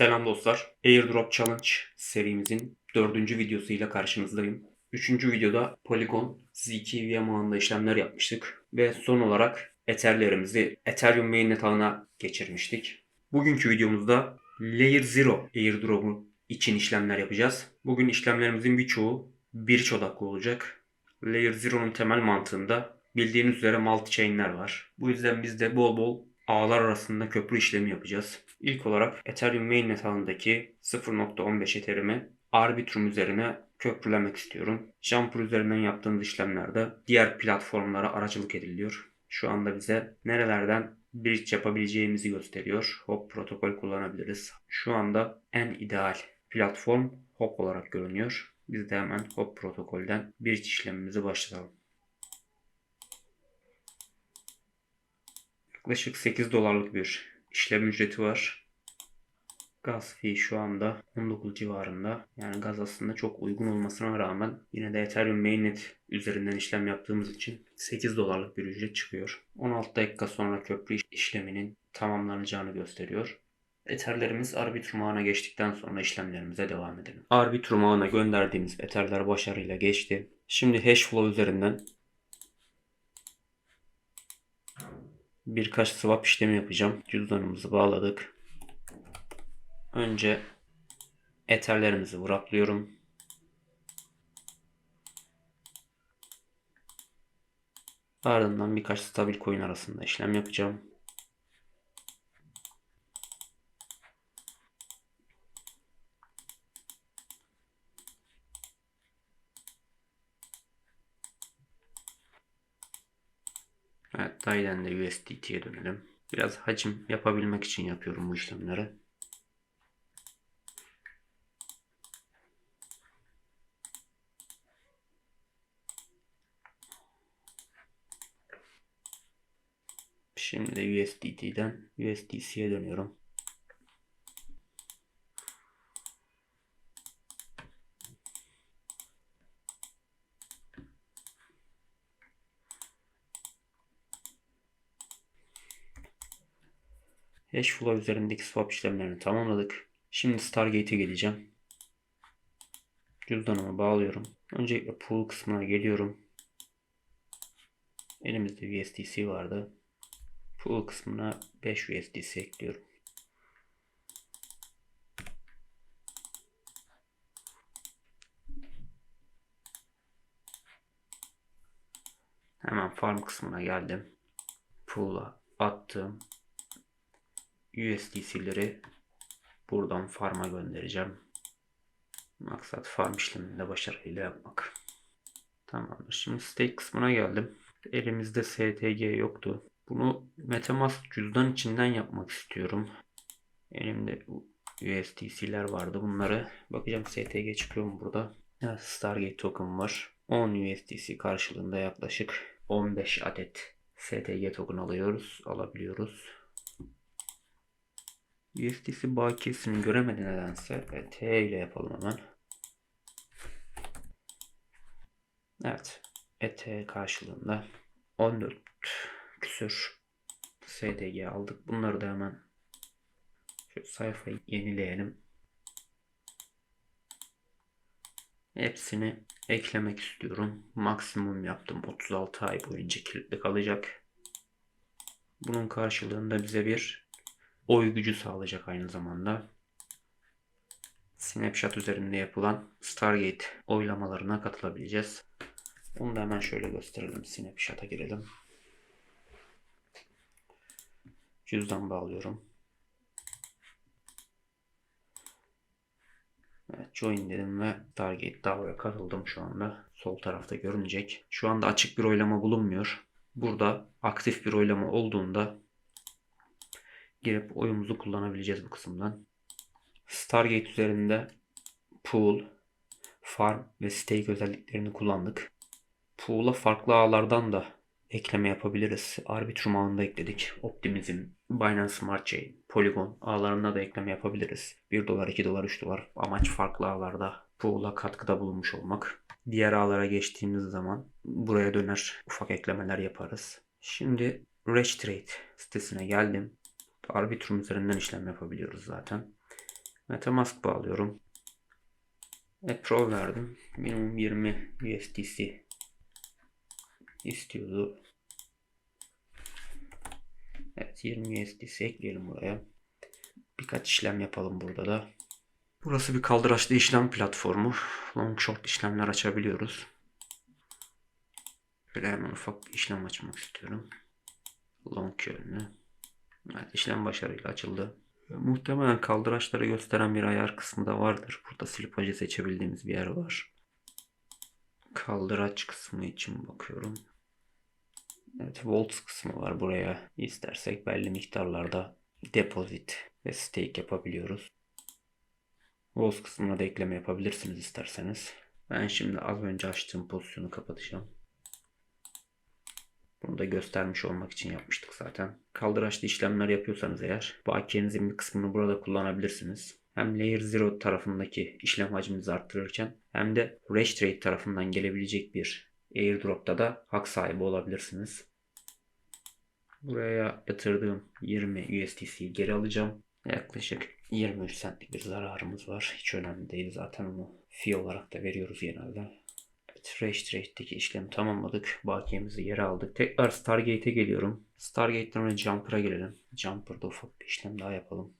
Selam dostlar. Airdrop Challenge serimizin dördüncü videosuyla karşınızdayım. Üçüncü videoda Polygon ZK VM ağında işlemler yapmıştık. Ve son olarak Ether'lerimizi Ethereum mainnet ağına geçirmiştik. Bugünkü videomuzda Layer Zero airdrop'u için işlemler yapacağız. Bugün işlemlerimizin birçoğu bridge odaklı olacak. Layer Zero'nun temel mantığında bildiğiniz üzere multi chain'ler var. Bu yüzden biz de bol bol ağlar arasında köprü işlemi yapacağız. İlk olarak Ethereum mainnet ağındaki 0.15 Ethereum'i Arbitrum üzerine köprülemek istiyorum. Jumper üzerinden yaptığımız işlemlerde diğer platformlara aracılık ediliyor. Şu anda bize nerelerden bridge yapabileceğimizi gösteriyor. Hop protokol kullanabiliriz. Şu anda en ideal platform Hop olarak görünüyor. Biz de hemen Hop protokolden bridge işlemimizi başlatalım. Yaklaşık 8 dolarlık bir işlem ücreti var. Gaz fee şu anda 19 civarında. Yani gaz aslında çok uygun olmasına rağmen yine de Ethereum mainnet üzerinden işlem yaptığımız için 8 dolarlık bir ücret çıkıyor. 16 dakika sonra köprü işleminin tamamlanacağını gösteriyor. Etherlerimiz Arbitrum ağına geçtikten sonra işlemlerimize devam edelim. Arbitrum ağına gönderdiğimiz Etherler başarıyla geçti. Şimdi Hashflow üzerinden birkaç swap işlemi yapacağım. Cüzdanımızı bağladık. Önce Etherlerimizi wraplıyorum. Ardından birkaç stabil coin arasında işlem yapacağım. Evet, Dai'den de USDT'ye dönelim. Biraz hacim yapabilmek için yapıyorum bu işlemleri. Şimdi de USDT'den USDC'ye dönüyorum. Hashflow üzerindeki swap işlemlerini tamamladık. Şimdi Stargate'e geleceğim. Cüzdanımı bağlıyorum. Öncelikle pool kısmına geliyorum. Elimizde USDC vardı. Pool kısmına 5 USDC ekliyorum. Hemen farm kısmına geldim. Pool'a attım. USDC'leri buradan farm'a göndereceğim. Maksat farm işlemini de başarıyla yapmak. Tamamdır. Şimdi stake kısmına geldim. Elimizde STG yoktu. Bunu Metamask cüzdan içinden yapmak istiyorum. Elimde USDC'ler vardı. Bunları bakacağım STG çıkıyor mu burada. Evet, Stargate token var. 10 USDC karşılığında yaklaşık 15 adet STG token alıyoruz. Alabiliyoruz. USDC bakiyesini göremedi nedense. Evet, T ile yapalım hemen. Evet. ET karşılığında 14 küsür STG aldık. Bunları da hemen şu sayfayı yenileyelim. Hepsini eklemek istiyorum. Maksimum yaptım. 36 ay boyunca kilitli kalacak. Bunun karşılığında bize bir oy gücü sağlayacak aynı zamanda. Snapshot üzerinde yapılan Stargate oylamalarına katılabileceğiz. Bunu da hemen şöyle gösterelim. Snapshot'a girelim. Cüzdan bağlıyorum. Evet, join dedim ve Stargate Dava'ya katıldım şu anda. Sol tarafta görünecek. Şu anda açık bir oylama bulunmuyor. Burada aktif bir oylama olduğunda girip oyumuzu kullanabileceğiz bu kısımdan. Stargate üzerinde pool, farm ve stake özelliklerini kullandık. Pool'a farklı ağlardan da ekleme yapabiliriz. Arbitrum ağında ekledik. Optimizm, Binance Smart Chain, Polygon ağlarına da ekleme yapabiliriz. 1 dolar, 2 dolar, 3 dolar. Amaç farklı ağlarda pool'a katkıda bulunmuş olmak. Diğer ağlara geçtiğimiz zaman buraya döner ufak eklemeler yaparız. Şimdi Rage Trade sitesine geldim. Arbitrum üzerinden işlem yapabiliyoruz zaten. Metamask bağlıyorum. Appro verdim. Minimum 20 USDC istiyordu. Evet 20 USDC ekleyelim buraya. Birkaç işlem yapalım burada da. Burası bir kaldıraçlı işlem platformu. Long short işlemler açabiliyoruz. Böyle hemen ufak bir işlem açmak istiyorum. Long yönlü. Evet işlem başarıyla açıldı. Muhtemelen kaldıraçları gösteren bir ayar kısmı da vardır. Burada silipajı seçebildiğimiz bir yer var. Kaldıraç kısmı için bakıyorum. Evet, volts kısmı var buraya. İstersek belli miktarlarda deposit ve stake yapabiliyoruz. Volts kısmına da ekleme yapabilirsiniz isterseniz. Ben şimdi az önce açtığım pozisyonu kapatacağım. Bunu da göstermiş olmak için yapmıştık zaten. Kaldıraçlı işlemler yapıyorsanız eğer bakiyenizin bir kısmını burada kullanabilirsiniz. Hem Layer 0 tarafındaki işlem hacminizi arttırırken hem de Rash Trade tarafından gelebilecek bir airdrop'ta da hak sahibi olabilirsiniz. Buraya yatırdığım 20 USDC'yi geri alacağım. Yaklaşık 23 centlik bir zararımız var. Hiç önemli değil zaten onu fee olarak da veriyoruz genelde. Evet, Trade'deki işlemi tamamladık. Bakiyemizi geri aldık. Tekrar Stargate'e geliyorum. Stargate'den önce Jumper'a gelelim. Jumper'da ufak bir işlem daha yapalım.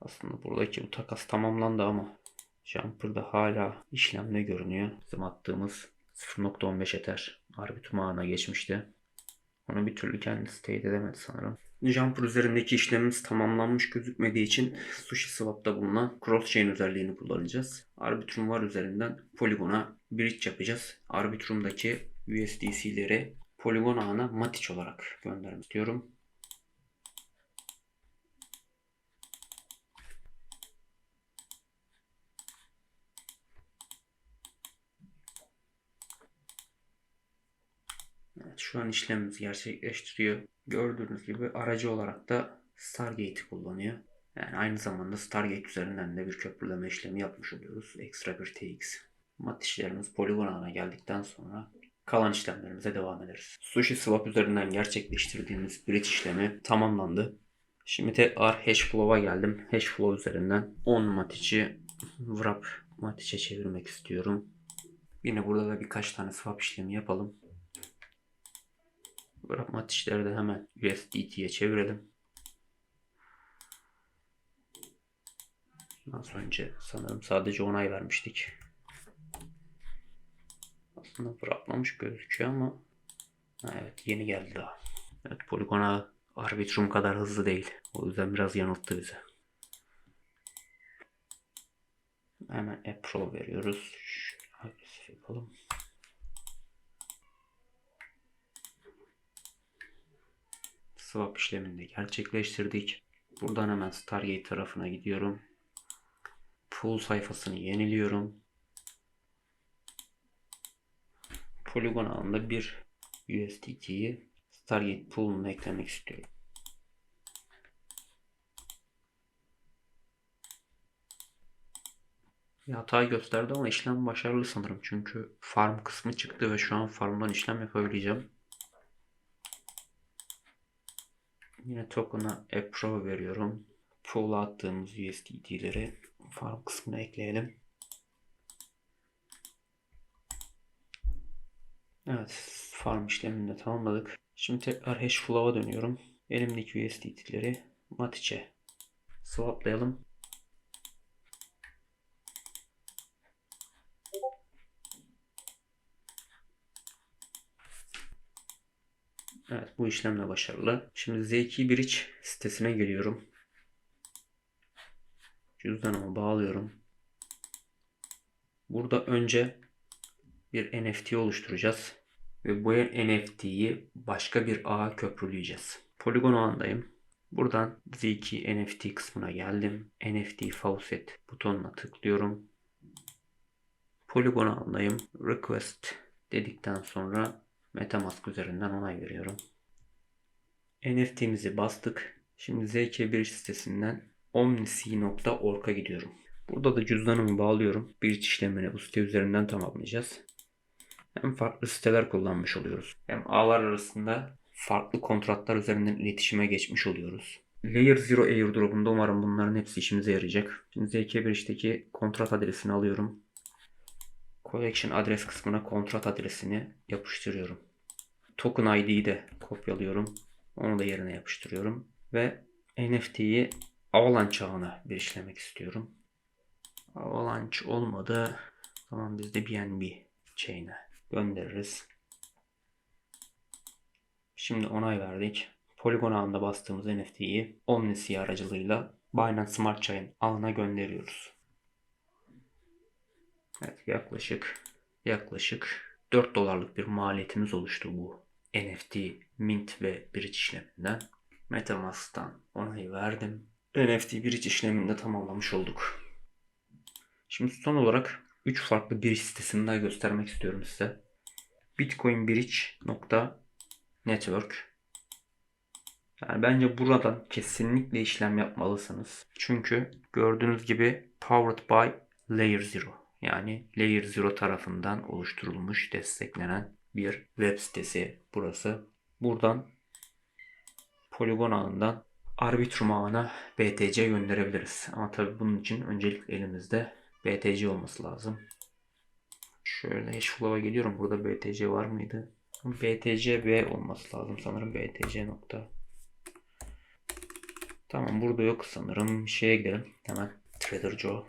Aslında buradaki bu takas tamamlandı ama Jumper'da hala işlemde görünüyor. Bizim attığımız 0.15 Ether Arbitrum ağına geçmişti. Onu bir türlü kendisi teyit edemedi sanırım. Jumper üzerindeki işlemimiz tamamlanmış gözükmediği için Sushi Swap'ta bulunan cross-chain özelliğini kullanacağız. Arbitrum var üzerinden Polygon'a bridge yapacağız. Arbitrum'daki USDC'leri Polygon ağına Matic olarak göndermek istiyorum. Evet, şu an işlemimizi gerçekleştiriyor. Gördüğünüz gibi aracı olarak da Stargate'i kullanıyor. Yani aynı zamanda Stargate üzerinden de bir köprüleme işlemi yapmış oluyoruz. Ekstra bir TX. Mat işlerimiz poligon ağına geldikten sonra kalan işlemlerimize devam ederiz. Sushi Swap üzerinden gerçekleştirdiğimiz bridge işlemi tamamlandı. Şimdi tekrar Hashflow'a geldim. Hashflow üzerinden 10 matici wrap matice çevirmek istiyorum. Yine burada da birkaç tane swap işlemi yapalım. Bırakma atışları da hemen USDT'ye çevirelim. Az önce sanırım sadece onay vermiştik. Aslında bırakmamış gözüküyor ama evet yeni geldi daha. Evet Polygon'a Arbitrum kadar hızlı değil. O yüzden biraz yanılttı bizi. Hemen Appro veriyoruz. Şöyle yapalım. Swap işlemini de gerçekleştirdik. Buradan hemen Stargate tarafına gidiyorum. Pool sayfasını yeniliyorum. Polygon ağında bir USDT'yi Stargate pool'una eklemek istiyorum. Bir hata gösterdi ama işlem başarılı sanırım. Çünkü farm kısmı çıktı ve şu an farmdan işlem yapabileceğim. Yine token'a appro veriyorum. Pool'a attığımız USDT'leri farm kısmına ekleyelim. Evet, farm işlemini de tamamladık. Şimdi tekrar Hashflow'a dönüyorum. Elimdeki USDT'leri Matic'e swaplayalım. Evet bu işlem de başarılı. Şimdi Z2 Bridge sitesine geliyorum. Cüzdanımı bağlıyorum. Burada önce bir NFT oluşturacağız. Ve bu NFT'yi başka bir ağa köprüleyeceğiz. Polygon ağındayım. Buradan Z2 NFT kısmına geldim. NFT Faucet butonuna tıklıyorum. Polygon ağındayım. Request dedikten sonra Metamask üzerinden onay veriyorum. NFT'mizi bastık. Şimdi ZK1 sitesinden omnisi.org'a gidiyorum. Burada da cüzdanımı bağlıyorum. Bir işlemini bu site üzerinden tamamlayacağız. Hem farklı siteler kullanmış oluyoruz. Hem ağlar arasında farklı kontratlar üzerinden iletişime geçmiş oluyoruz. Layer Zero airdrop'unda umarım bunların hepsi işimize yarayacak. Şimdi ZK1'deki kontrat adresini alıyorum. Collection adres kısmına kontrat adresini yapıştırıyorum. Token ID'yi de kopyalıyorum. Onu da yerine yapıştırıyorum. Ve NFT'yi Avalanche ağına bir işlemek istiyorum. Avalanche olmadı. O zaman biz de BNB chain'e göndeririz. Şimdi onay verdik. Polygon ağında bastığımız NFT'yi OmniSea aracılığıyla Binance Smart Chain ağına gönderiyoruz. Evet yaklaşık yaklaşık 4 dolarlık bir maliyetimiz oluştu bu NFT mint ve bridge işleminden. Metamask'tan onayı verdim. NFT bridge işlemini de tamamlamış olduk. Şimdi son olarak 3 farklı bridge sitesini daha göstermek istiyorum size. bitcoinbridge.network yani bence buradan kesinlikle işlem yapmalısınız. Çünkü gördüğünüz gibi powered by Layer Zero. Yani Layer Zero tarafından oluşturulmuş, desteklenen bir web sitesi burası. Buradan Polygon ağından Arbitrum ağına BTC gönderebiliriz. Ama tabi bunun için öncelikle elimizde BTC olması lazım. Şöyle Hashflow'a geliyorum. Burada BTC var mıydı? BTC B olması lazım sanırım. BTC nokta. Tamam burada yok sanırım. Şeye gidelim. Hemen Trader Joe.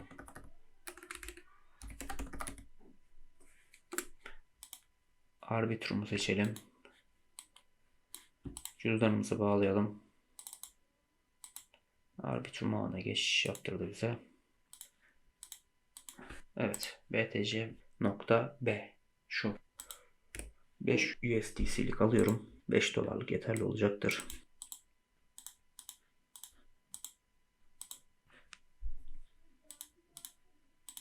Arbitrum'u seçelim. Cüzdanımızı bağlayalım. Arbitrum ağına geçiş yaptırdı bize. Evet. BTC nokta B. Şu. 5 USDC'lik alıyorum. 5 dolarlık yeterli olacaktır.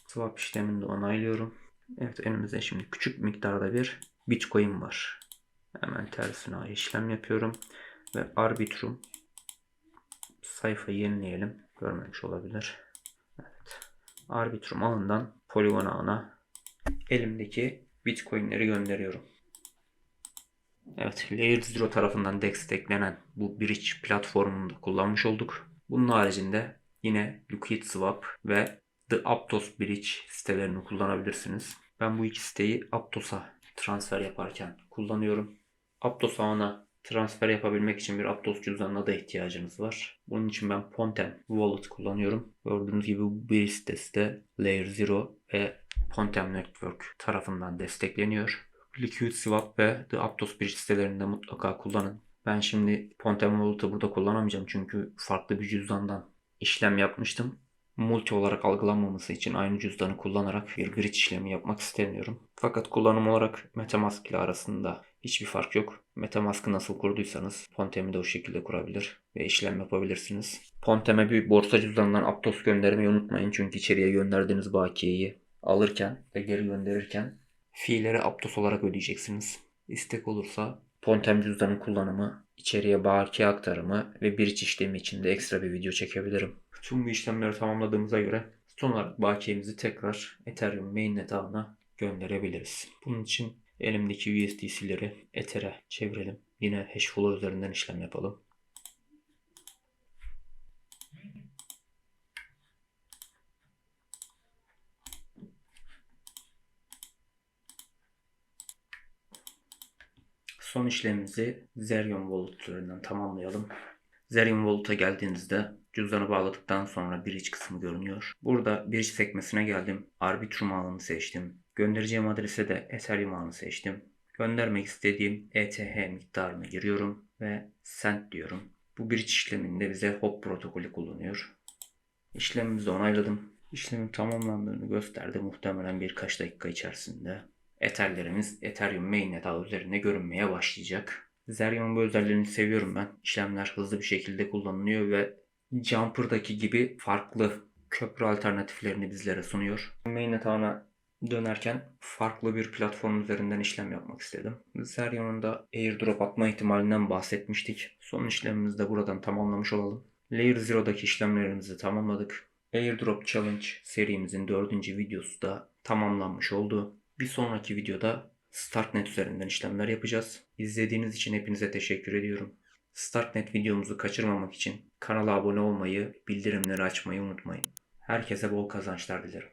Swap işlemini de onaylıyorum. Evet elimizde şimdi küçük miktarda bir Bitcoin var. Hemen tersine işlem yapıyorum. Ve Arbitrum sayfayı yenileyelim. Görmemiş olabilir. Evet. Arbitrum ağından Polygon ağına elimdeki Bitcoin'leri gönderiyorum. Evet, Layer Zero tarafından desteklenen bu bridge platformunu da kullanmış olduk. Bunun haricinde yine Liquid Swap ve The Aptos Bridge sitelerini kullanabilirsiniz. Ben bu iki siteyi Aptos'a transfer yaparken kullanıyorum. Aptos ağına transfer yapabilmek için bir Aptos cüzdanına da ihtiyacınız var. Bunun için ben Pontem Wallet kullanıyorum. Gördüğünüz gibi bu bir sitesi de Layer Zero ve Pontem Network tarafından destekleniyor. Liquid Swap ve The Aptos Bridge sitelerinde mutlaka kullanın. Ben şimdi Pontem Wallet'ı burada kullanamayacağım çünkü farklı bir cüzdandan işlem yapmıştım multi olarak algılanmaması için aynı cüzdanı kullanarak bir bridge işlemi yapmak istemiyorum. Fakat kullanım olarak Metamask ile arasında hiçbir fark yok. Metamask'ı nasıl kurduysanız Pontem'i de o şekilde kurabilir ve işlem yapabilirsiniz. Pontem'e bir borsa cüzdanından Aptos göndermeyi unutmayın çünkü içeriye gönderdiğiniz bakiyeyi alırken ve geri gönderirken fiilleri Aptos olarak ödeyeceksiniz. İstek olursa Pontem cüzdanın kullanımı, içeriye bakiye aktarımı ve bridge işlemi için de ekstra bir video çekebilirim. Tüm bu işlemleri tamamladığımıza göre son olarak bakiyemizi tekrar Ethereum mainnet ağına gönderebiliriz. Bunun için elimdeki USDC'leri Ether'e çevirelim. Yine Hashflow üzerinden işlem yapalım. Son işlemimizi Zerion Wallet üzerinden tamamlayalım. Zerion Wallet'a geldiğinizde cüzdanı bağladıktan sonra bridge kısmı görünüyor. Burada bridge sekmesine geldim. Arbitrum ağını seçtim. Göndereceğim adrese de Ethereum ağını seçtim. Göndermek istediğim ETH miktarını giriyorum ve send diyorum. Bu bridge işleminde bize HOP protokolü kullanıyor. İşlemimizi onayladım. İşlemin tamamlandığını gösterdi. Muhtemelen birkaç dakika içerisinde Etherlerimiz Ethereum mainnet ağı üzerinde görünmeye başlayacak. Zerion'un bu özelliğini seviyorum ben. İşlemler hızlı bir şekilde kullanılıyor ve Jumper'daki gibi farklı köprü alternatiflerini bizlere sunuyor. Mainnet ağına dönerken farklı bir platform üzerinden işlem yapmak istedim. Zerion'un da airdrop atma ihtimalinden bahsetmiştik. Son işlemimizi de buradan tamamlamış olalım. Layer Zero'daki işlemlerimizi tamamladık. Airdrop Challenge serimizin dördüncü videosu da tamamlanmış oldu. Bir sonraki videoda Startnet üzerinden işlemler yapacağız. İzlediğiniz için hepinize teşekkür ediyorum. Startnet videomuzu kaçırmamak için kanala abone olmayı, bildirimleri açmayı unutmayın. Herkese bol kazançlar dilerim.